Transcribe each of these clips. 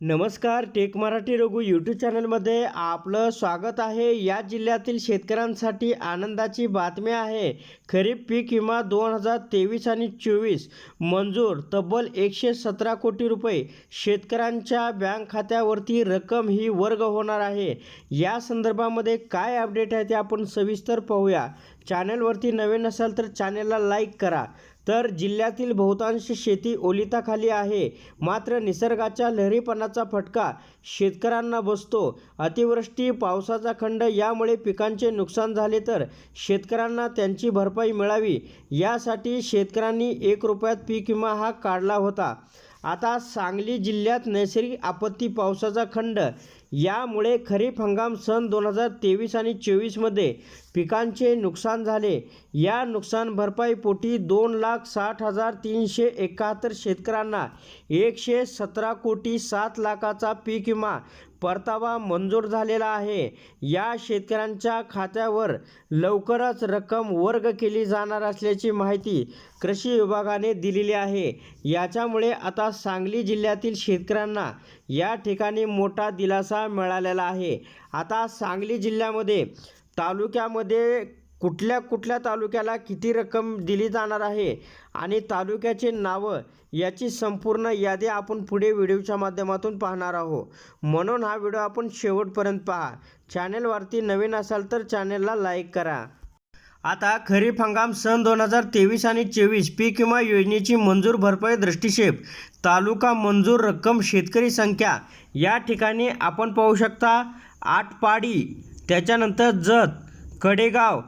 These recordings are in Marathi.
नमस्कार टेक मराठी रघु यूट्यूब चॅनलमध्ये आपलं स्वागत आहे. या जिल्ह्यातील शेतकऱ्यांसाठी आनंदाची बातमी आहे. खरीप पीक विमा दोन हजार तेवीस आणि चोवीस मंजूर तब्बल एकशे सतरा कोटी रुपये. शेतकऱ्यांच्या बँक खात्यावरती रक्कम ही वर्ग होणार आहे. या संदर्भामध्ये काय अपडेट आहे ते आपण सविस्तर पाहूया. चॅनलवरती नवीन असाल तर चॅनलला लाईक करा. तर जिल्ह्यातील बहुतांश शेती ओलिताखाली आहे. मात्र निसर्गाच्या लहरीपणाचा फटका शेतकऱ्यांना बसतो. अतिवृष्टी पावसाचा खंड यामुळे पिकांचे नुकसान झाले तर शेतकऱ्यांना त्यांची भरपाई मिळावी. यासाठी शेतकऱ्यांनी एक रुपयात पीक विमा हा काढला होता. आता सांगली जिल्ह्यात नैसर्गिक आपत्ती पावसाचा खंड यामुळे खरीप हंगाम सन दोन हजार तेवीस आणि चोवीसमध्ये पिकांचे नुकसान झाले. या नुकसान भरपाईपोटी दोन लाख साठ हजार तीनशे एकाहत्तर शेतकऱ्यांना एकशे सतरा कोटी सात लाखाचा पीक विमा परतावा मंजूर झालेला आहे. या शेतकऱ्यांच्या खात्यावर लवकरच रक्कम वर्ग केली जाणार असल्याची माहिती कृषी विभागाने दिलेली आहे. याच्यामुळे आता सांगली जिल्ह्यातील शेतकऱ्यांना या ठिकाणी मोठा दिलासा मिळालेला आहे. आता सांगली जिल्ह्यामध्ये तालुक्यामध्ये कुठल्या कुठल्या तालुक्याला किती रक्कम दिली जाणार आहे आणि तालुक्याचे नावं याची संपूर्ण यादी आपण पुढे व्हिडिओच्या माध्यमातून पाहणार आहोत. म्हणून हा व्हिडिओ आपण शेवटपर्यंत पहा. चॅनेलवरती नवीन असाल तर चॅनेलला लाईक करा. आता खरीप हंगाम सन दोन हजार तेवीस आणि चोवीस पीक विमा योजनेची मंजूर भरपाई दृष्टिक्षेप तालुका मंजूर रक्कम शेतकरी संख्या या ठिकाणी आपण पाहू शकता आटपाडी त्याच्यानंतर जत कडेगाव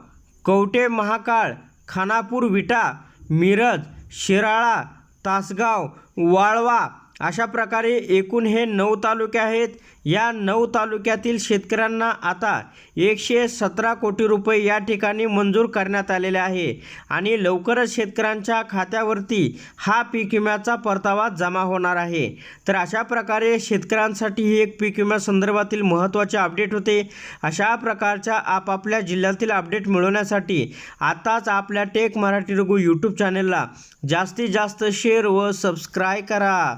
कवटे महाकाळ खानापूर विटा मिरज शिराळा तासगाव वाळवा अशा प्रकारे एकूण हे नऊ तालुके आहेत. या नऊ तालुक्यातील शेतकऱ्यांना आता एकशे सतरा कोटी रुपये या ठिकाणी मंजूर करण्यात आलेले आहे. आणि लवकरच शेतकऱ्यांच्या खात्यावरती हा पीक विम्याचा परतावा जमा होणार आहे. तर अशा प्रकारे शेतकऱ्यांसाठी ही एक पीक विम्यासंदर्भातील महत्त्वाचे अपडेट होते. अशा प्रकारच्या आपापल्या जिल्ह्यातील अपडेट मिळवण्यासाठी आताच आपल्या टेक मराठी रघु यूट्यूब चॅनेलला जास्तीत जास्त शेअर व सबस्क्राय करा.